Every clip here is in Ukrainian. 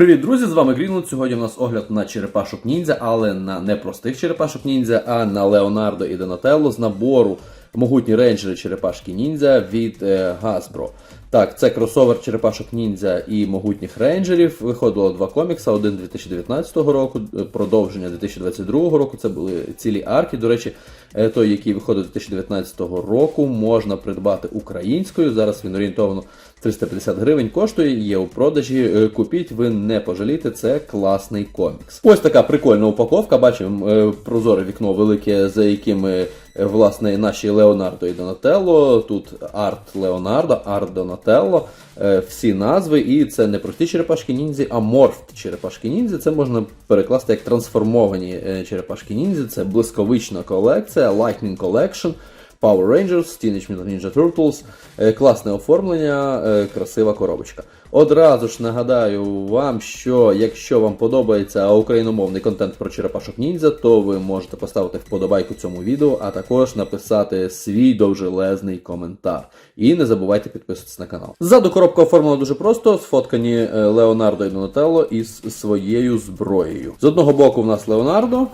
Привіт, друзі! З вами Грінланд. Сьогодні у нас огляд на черепашок ніндзя, але на не простих черепашок ніндзя, а на Леонардо і Донателло з набору могутні рейнджери черепашки ніндзя від е, Hasbro. Так, це кросовер черепашок ніндзя і могутніх рейнджерів. Виходило два комікса: один 2019 року, е, продовження 2022 року. Це були цілі арки. До речі, е, той, який виходив 2019 року, можна придбати українською. Зараз він орієнтовно 350 гривень коштує, є у продажі. Купіть, ви не пожалієте, це класний комікс. Ось така прикольна упаковка. Бачимо прозоре вікно велике, за яким е, власне наші Леонардо і Донателло. Тут арт Леонардо, арт Донателло, е, всі назви. І це не прості черепашки ніндзі, а морфт черепашки ніндзі. Це можна перекласти як трансформовані е, черепашки ніндзі. Це блискавична колекція, Lightning Collection. Power Rangers, Teenage Mutant Ninja Turtles, Е, класне оформлення, е, красива коробочка. Одразу ж нагадаю вам, що якщо вам подобається україномовний контент про черепашок ніндзя, то ви можете поставити вподобайку цьому відео, а також написати свій довжелезний коментар. І не забувайте підписуватися на канал. Ззаду коробка оформлена дуже просто, сфоткані е, Леонардо і Донателло із своєю зброєю. З одного боку в нас Леонардо,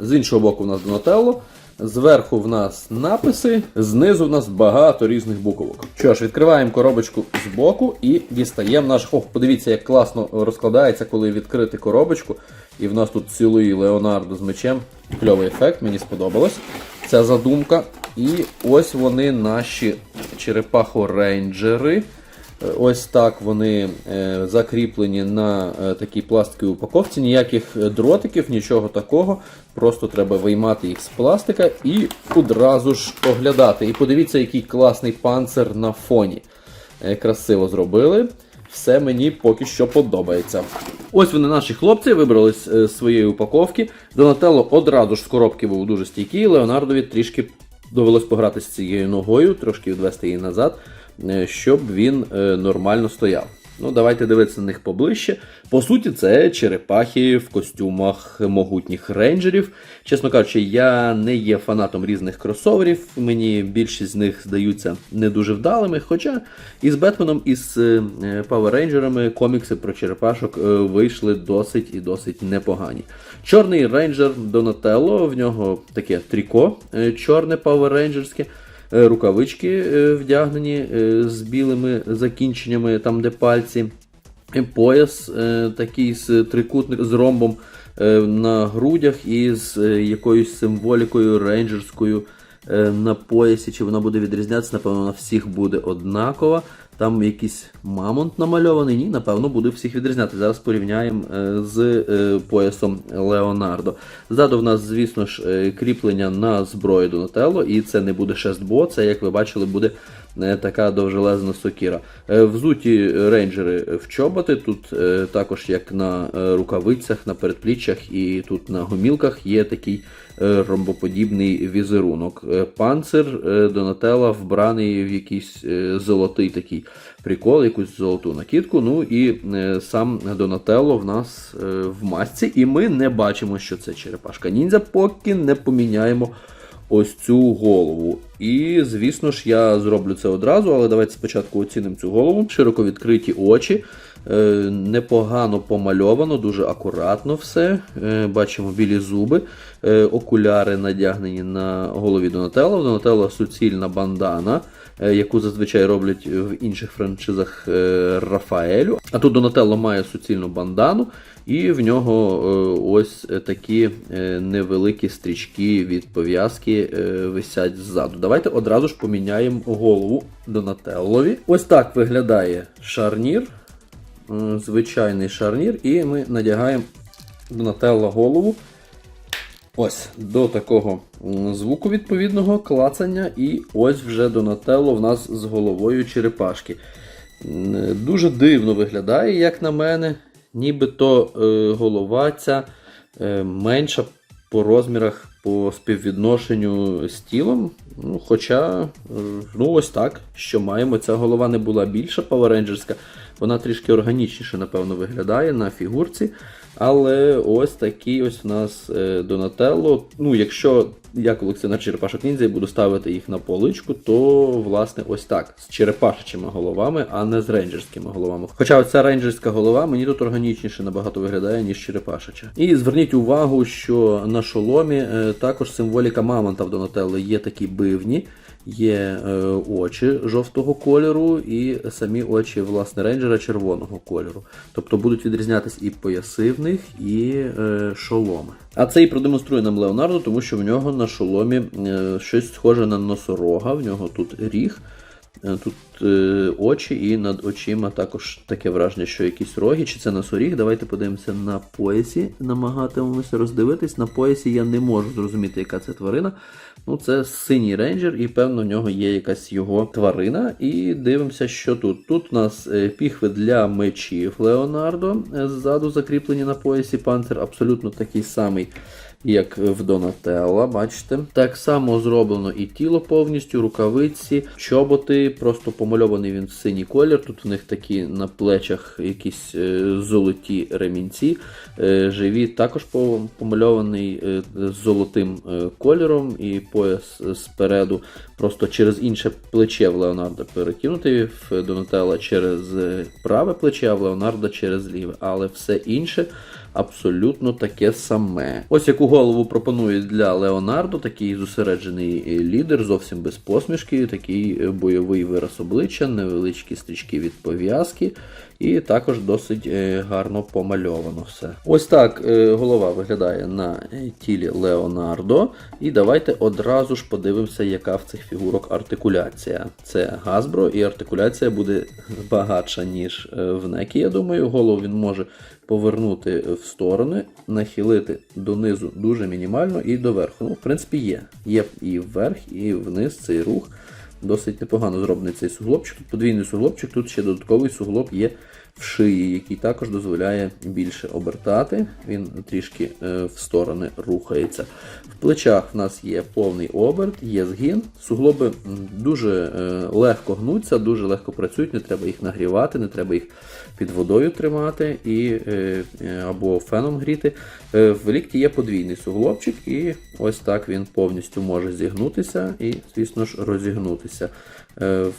з іншого боку в нас Донателло. Зверху в нас написи, знизу в нас багато різних буквок. Що ж, відкриваємо коробочку з боку і дістаємо наш. Ох, подивіться, як класно розкладається, коли відкрити коробочку. І в нас тут цілий Леонардо з мечем. Кльовий ефект, мені сподобалось. Ця задумка. І ось вони наші черепахо-рейнджери. Е, Ось так вони е, закріплені на е, такій пластиковій упаковці. Ніяких дротиків, нічого такого. Просто треба виймати їх з пластика і одразу ж оглядати. І подивіться, який класний панцир на фоні. Красиво зробили. Все мені поки що подобається. Ось вони наші хлопці вибрались з своєї упаковки. Донателло одразу ж з коробки був дуже стійкий. Леонардові трішки довелось пограти з цією ногою, трошки відвести її назад, щоб він е, нормально стояв. Ну, давайте дивитися на них поближче. По суті, це черепахи в костюмах могутніх рейнджерів. Чесно кажучи, я не є фанатом різних кросоверів. Мені більшість з них здаються не дуже вдалими. Хоча і з Бетменом, і з е, Power Рейнджерами комікси про черепашок е, вийшли досить і досить непогані. Чорний рейнджер Донателло, в нього таке тріко е, чорне Power Рейнджерське. Е, Рукавички е, вдягнені е, з білими закінченнями, там де пальці. Пояс такий з трикутник з ромбом на грудях і з якоюсь символікою рейнджерською на поясі. Чи вона буде відрізнятися? Напевно, на всіх буде однакова. Там якийсь мамонт намальований. Ні, напевно, буде всіх відрізняти. Зараз порівняємо е, з е, поясом Леонардо. Ззаду в нас, звісно ж, е, кріплення на зброю Донателло, і це не буде шестбо, це, як ви бачили, буде така довжелезна сокіра. Е, Взуті рейнджери в чоботи. Тут е, також, як на е, рукавицях, на передпліччях і тут на гомілках є такий ромбоподібний візерунок. Панцир Донателла вбраний в якийсь золотий такий прикол, якусь золоту накидку. Ну і сам Донателло в нас в масці, і ми не бачимо, що це черепашка ніндзя, поки не поміняємо ось цю голову. І, звісно ж, я зроблю це одразу, але давайте спочатку оцінимо цю голову. Широко відкриті очі. е, Непогано помальовано, дуже акуратно все. Е, Бачимо білі зуби, Е, окуляри надягнені на голові Донателло. Донателло суцільна бандана, яку зазвичай роблять в інших франшизах е, Рафаелю. А тут Донателло має суцільну бандану, і в нього е, ось такі е, невеликі стрічки від пов'язки е, висять ззаду. Давайте одразу ж поміняємо голову Донателлові. Ось так виглядає шарнір, е, звичайний шарнір, і ми надягаємо Донателло голову. Ось до такого звуку відповідного клацання, і ось вже Донателло в нас з головою черепашки. Дуже дивно виглядає, як на мене. Нібито е, голова ця е, менша по розмірах, по співвідношенню з тілом. Ну, хоча, е, ну ось так, що маємо. Ця голова не була більша паверенджерська, вона трішки органічніше, напевно, виглядає на фігурці. Але ось такий ось у нас е, Донателло. Ну, якщо я колекціонер черепашок ніндзя і буду ставити їх на поличку, то власне ось так, з черепашечими головами, а не з рейнджерськими головами. Хоча оця рейнджерська голова мені тут органічніше набагато виглядає, ніж черепашеча. І зверніть увагу, що на шоломі е, також символіка мамонта в Донателло є такі бивні. Є е, очі жовтого кольору і самі очі власне рейнджера червоного кольору. Тобто будуть відрізнятися і пояси в них, і е, шоломи. А це і продемонструє нам Леонардо, тому що в нього на шоломі е, щось схоже на носорога, в нього тут ріг. Е, Тут е, очі і над очима також таке враження, що якісь роги, чи це носоріг. Давайте подивимося на поясі. Намагатимемося роздивитись. На поясі я не можу зрозуміти, яка це тварина. Ну, це синій рейнджер, і певно в нього є якась його тварина. І дивимося, що тут. Тут у нас е, піхви для мечів Леонардо. Е, Ззаду закріплені на поясі панцир, абсолютно такий самий як в Донателла, бачите. Так само зроблено і тіло повністю, рукавиці, чоботи, просто помальований він в синій колір. Тут у них такі на плечах якісь е, золоті ремінці. Е, живіт також помальований е, золотим кольором, і пояс спереду просто через інше плече в Леонардо перекинутий, в Донателла через праве плече, а в Леонардо через ліве. Але все інше абсолютно таке саме. Ось яку голову пропонують для Леонардо, такий зосереджений е, лідер, зовсім без посмішки, такий е, бойовий вираз обличчя, невеличкі стрічки від пов'язки, і також досить е, гарно помальовано все. Ось так голова виглядає на тілі Леонардо. І давайте одразу ж подивимося, яка в цих фігурок артикуляція. Це Hasbro, і артикуляція буде багатша, ніж в Некі. Я думаю, голову він може повернути в сторони, нахилити донизу дуже мінімально і доверху. Ну, в принципі, є. Є і вверх, і вниз цей рух. Досить непогано зроблений цей суглобчик. Тут подвійний суглобчик, тут ще додатковий суглоб є в шиї, який також дозволяє більше обертати. Він трішки е, в сторони рухається. В плечах в нас є повний оберт, є згин. Суглоби дуже е, легко гнуться, дуже легко працюють, не треба їх нагрівати, не треба їх під водою тримати і, е, е, або феном гріти. Е, В лікті є подвійний суглобчик, і ось так він повністю може зігнутися і, звісно ж, розігнутися.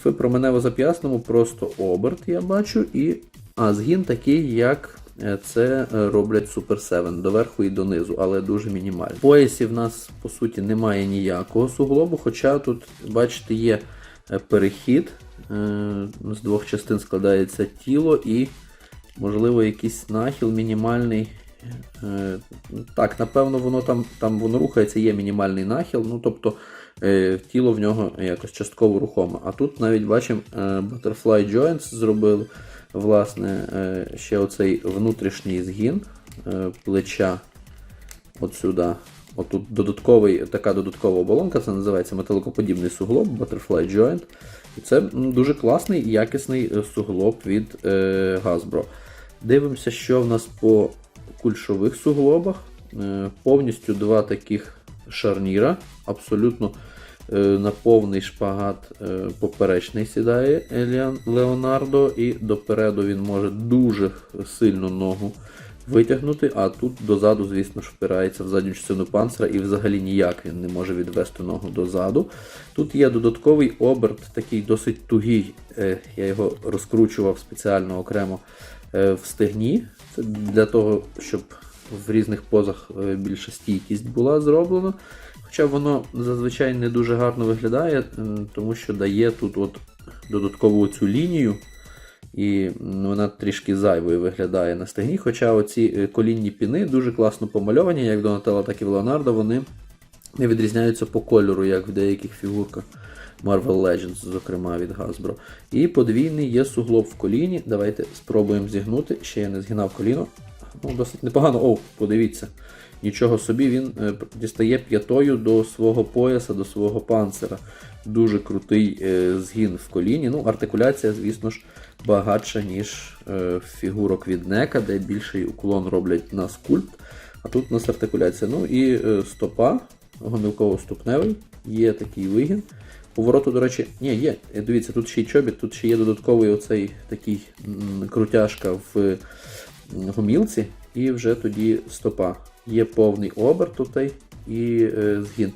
В променево-зап'ясному просто оберт я бачу, і а згін такий, як це роблять Super 7 доверху і донизу, але дуже мінімально. В поясі в нас по суті немає ніякого суглобу, хоча тут, бачите, є перехід. Е, З двох частин складається тіло і, можливо, якийсь нахил мінімальний. Е, Так, напевно, воно там, там воно рухається, є мінімальний нахил, ну тобто е, тіло в нього якось частково рухоме. А тут навіть бачимо Butterfly Joints зробили. Власне, ще оцей внутрішній згін плеча от сюди. Отут додатковий, така додаткова оболонка, це називається металокоподібний суглоб, Butterfly Joint. І це дуже класний і якісний е, суглоб від е, Hasbro. Дивимося, що в нас по кульшових суглобах. Е, повністю два таких шарніра, абсолютно е, на повний шпагат е, поперечний сідає Леонардо, і допереду він може дуже сильно ногу витягнути, а тут дозаду, звісно ж, впирається в задню частину панцира і взагалі ніяк він не може відвести ногу дозаду. Тут є додатковий оберт, такий досить тугий, е, я його розкручував спеціально окремо е, в стегні. Це для того, щоб в різних позах е, більша стійкість була зроблена. Хоча воно зазвичай не дуже гарно виглядає, тому що дає тут от додаткову цю лінію, і вона трішки зайвою виглядає на стегні. Хоча оці е, колінні піни дуже класно помальовані, як в Донателло, так і в Леонардо, вони не відрізняються по кольору, як в деяких фігурках Marvel Legends, зокрема від Hasbro. І подвійний є суглоб в коліні. Давайте спробуємо зігнути. Ще я не згинав коліно. Ну, досить непогано. О, подивіться. Нічого собі, він е, дістає п'ятою до свого пояса, до свого панцира. Дуже крутий е, згін в коліні. Ну, артикуляція, звісно ж, багатша, ніж е, фігурок від Нека, де більший уклон роблять на скульпт. А тут у нас артикуляція. Ну і е, стопа, гомілково-ступневий, є такий вигін. Повороту, до речі, ні, є. Дивіться, тут ще й чобіт, тут ще є додатковий оцей такий крутяшка в гомілці, і вже тоді стопа. Є повний оберт тут, і згін.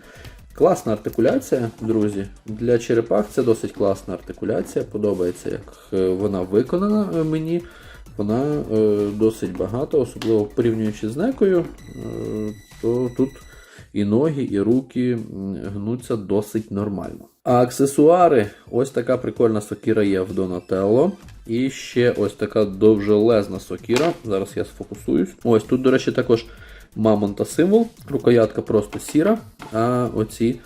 Класна артикуляція, друзі. Для черепах це досить класна артикуляція. Подобається, як е, вона виконана е, мені. Вона е, досить багато, особливо порівнюючи з некою, то тут і ноги, і руки гнуться досить нормально. А аксесуари, ось така прикольна сокіра є в Donatello. І ще ось така довжелезна сокіра. Зараз я сфокусуюсь. Ось тут, до речі, також мамонта символ. Рукоятка просто сіра, а оці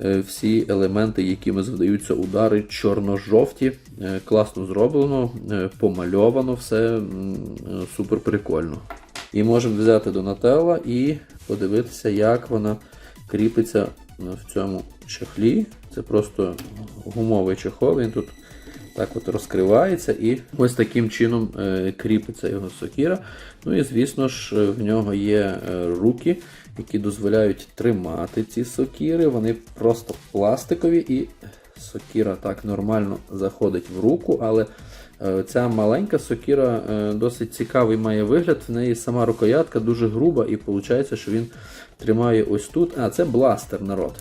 е, всі елементи, якими завдаються удари, чорно-жовті. Е, Класно зроблено, е, помальовано, все супер прикольно. І можемо взяти Donatello і подивитися, як вона кріпиться в цьому чехлі. Це просто гумовий чехол, він тут так от розкривається і ось таким чином е, кріпиться його сокіра. Ну і звісно ж, в нього є е, руки, які дозволяють тримати ці сокіри. Вони просто пластикові і сокіра так нормально заходить в руку, але е, ця маленька сокіра досить цікавий має вигляд. В неї сама рукоятка дуже груба, і виходить, що він тримає ось тут. А, це бластер, народ.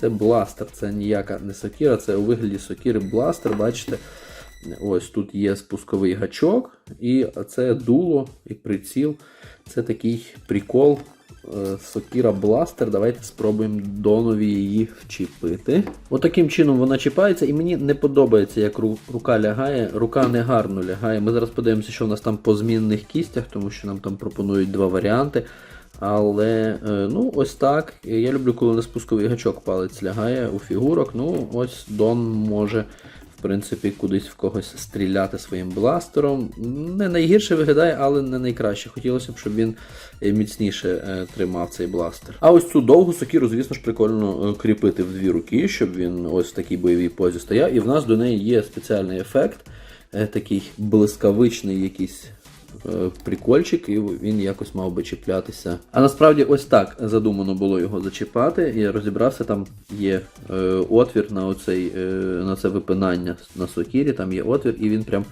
Це бластер, це ніяка не сокіра, це у вигляді сокіри бластер. Бачите, ось тут є спусковий гачок, і це дуло і приціл. Це такий прикол. е, Сокіра бластер. Давайте спробуємо донові її вчепити. Отаким чином вона чіпається, і мені не подобається, як рука лягає. Рука не гарно лягає. Ми зараз подивимося, що в нас там по змінних кістях, тому що нам там пропонують два варіанти. Але е, ну, ось так. Я люблю, коли на спусковий гачок палець лягає у фігурок. Ну, ось Дон може, в принципі, кудись в когось стріляти своїм бластером. Не найгірше виглядає, але не найкраще. Хотілося б, щоб він е, міцніше е, тримав цей бластер. А ось цю довгу сокіру, звісно ж, прикольно кріпити в дві руки, щоб він ось в такій бойовій позі стояв. І в нас до неї є спеціальний ефект, такий блискавичний якийсь прикольчик, і він якось мав би чіплятися. А насправді ось так задумано було його зачіпати. Я розібрався, там є е, отвір на, оцей, е, на це випинання на сокірі, там є отвір, і він прям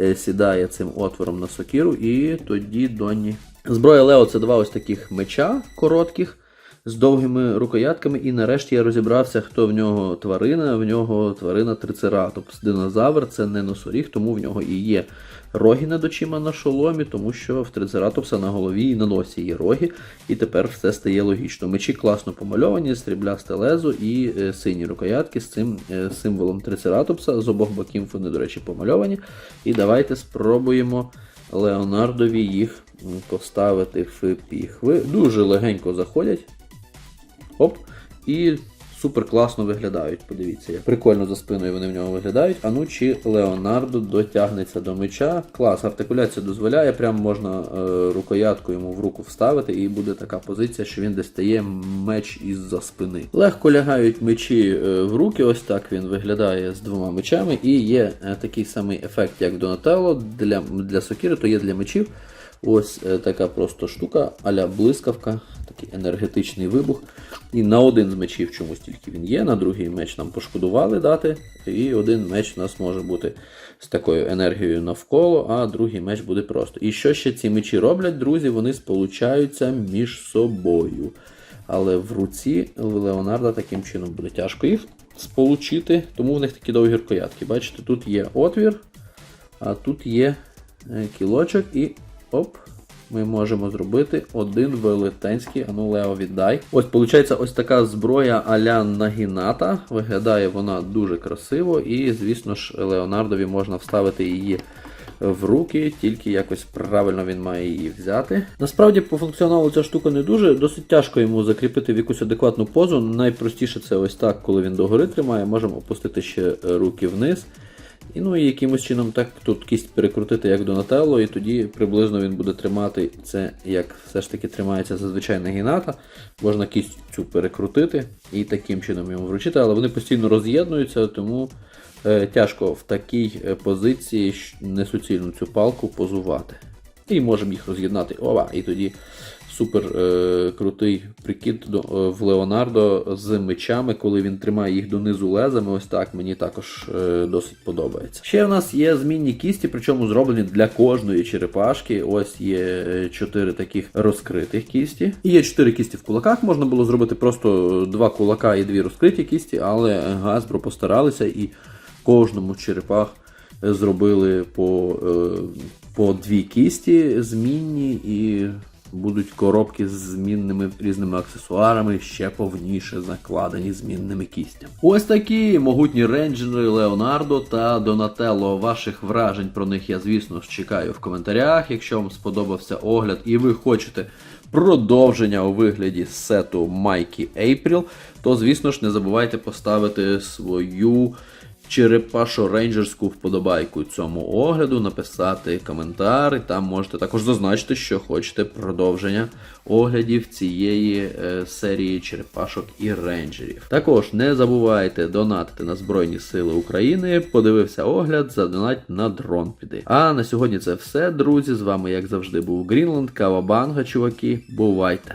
е, сідає цим отвором на сокіру, і тоді доні. Зброя Лео це два ось таких меча коротких. З довгими рукоятками, і нарешті я розібрався, хто в нього тварина. В нього тварина трицератопс. Динозавр це не носоріг, тому в нього і є роги над очима на шоломі, тому що в трицератопса на голові і на носі є роги, і тепер все стає логічно. Мечі класно помальовані, стріблясте лезо і е, сині рукоятки з цим е, символом трицератопса. З обох боків вони, до речі, помальовані. І давайте спробуємо Леонардові їх поставити в піхви. Дуже легенько заходять. Оп. І супер класно виглядають. Подивіться, як прикольно за спиною вони в нього виглядають. А ну чи Леонардо дотягнеться до меча. Клас, артикуляція дозволяє, прям можна е, рукоятку йому в руку вставити, і буде така позиція, що він дістає меч із-за спини. Легко лягають мечі е, в руки, ось так він виглядає з двома мечами. І є е, такий самий ефект, як Донателло для, для сокири, то є для мечів. Ось е, така просто штука, аля блискавка, такий енергетичний вибух. І на один з мечів чомусь тільки він є, на другий меч нам пошкодували дати. І один меч у нас може бути з такою енергією навколо, а другий меч буде просто. І що ще ці мечі роблять, друзі? Вони сполучаються між собою. Але в руці Леонарда таким чином буде тяжко їх сполучити, тому в них такі довгі рукоятки. Бачите, тут є отвір, а тут є е, кілочок і оп. Ми можемо зробити один велетенський, ану Лео віддай. Ось, виходить, ось така зброя а-ля Нагіната. Виглядає вона дуже красиво, і, звісно ж, Леонардові можна вставити її в руки, тільки якось правильно він має її взяти. Насправді, по функціоналу ця штука не дуже, досить тяжко йому закріпити в якусь адекватну позу. Найпростіше це ось так, коли він догори тримає, можемо опустити ще руки вниз. І ну і якимось чином так тут кість перекрутити як Донателло, і тоді приблизно він буде тримати це, як все ж таки тримається зазвичай нагіната. Можна кість цю перекрутити і таким чином йому вручити, але вони постійно роз'єднуються, тому е, тяжко в такій е, позиції несуцільну цю палку позувати. І можемо їх роз'єднати. Ова, і тоді супер е, крутий прикид до, е, в Леонардо з мечами, коли він тримає їх донизу лезами. Ось так мені також е, досить подобається. Ще в нас є змінні кісті, причому зроблені для кожної черепашки. Ось є е, чотири таких розкритих кісті. І є чотири кісті в кулаках. Можна було зробити просто два кулака і дві розкриті кісті, але Hasbro постаралися і кожному черепах зробили по, е, по дві кісті змінні і будуть коробки з змінними різними аксесуарами, ще повніше закладені змінними кістями. Ось такі могутні рейнджери Леонардо та Донателло. Ваших вражень про них я, звісно чекаю в коментарях. Якщо вам сподобався огляд і ви хочете продовження у вигляді сету Майкі April, то звісно ж не забувайте поставити свою черепашо рейнджерську вподобайку цьому огляду, написати коментар, і там можете також зазначити, що хочете продовження оглядів цієї е, серії черепашок і рейнджерів. Також не забувайте донатити на Збройні Сили України. Подивився огляд, задонать на дрон піди. А на сьогодні це все, друзі. З вами, як завжди, був Грінланд, Кавабанга, чуваки. Бувайте!